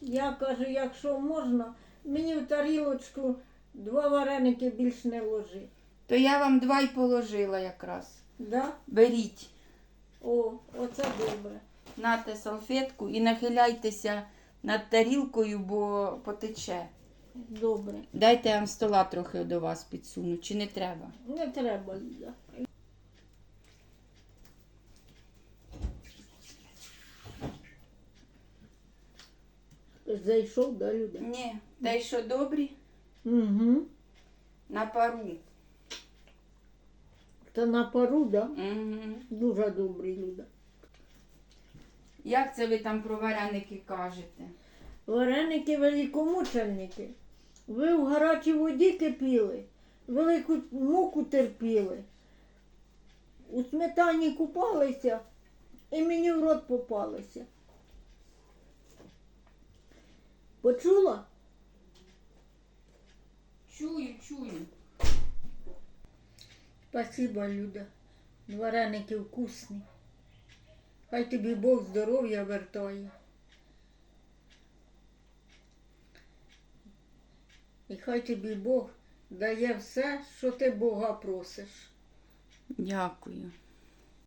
Я кажу, якщо можна, мені в тарілочку два вареники більш не ложи. То я вам два й положила якраз. Да? Беріть, О, оце добре. нате салфетку і нахиляйтеся над тарілкою, бо потече. Добре. Дайте я вам стола трохи до вас підсуну, чи не треба? Не треба, Зайшов, да, Люда? Ні. Та й що добрі? Угу. На пару. Та на пару, да? Угу. Дуже добрий, Люда. Як це ви там про вареники кажете? Вареники великомученики. Ви в гарячій воді кипіли, велику муку терпіли. У сметані купалися і мені в рот попалися. Почула? Чую, чую. Спасибо, Люда. Вареники вкусні. Хай тобі Бог здоров'я вертає. І хай тобі Бог дає все, що ти Бога просиш. Дякую.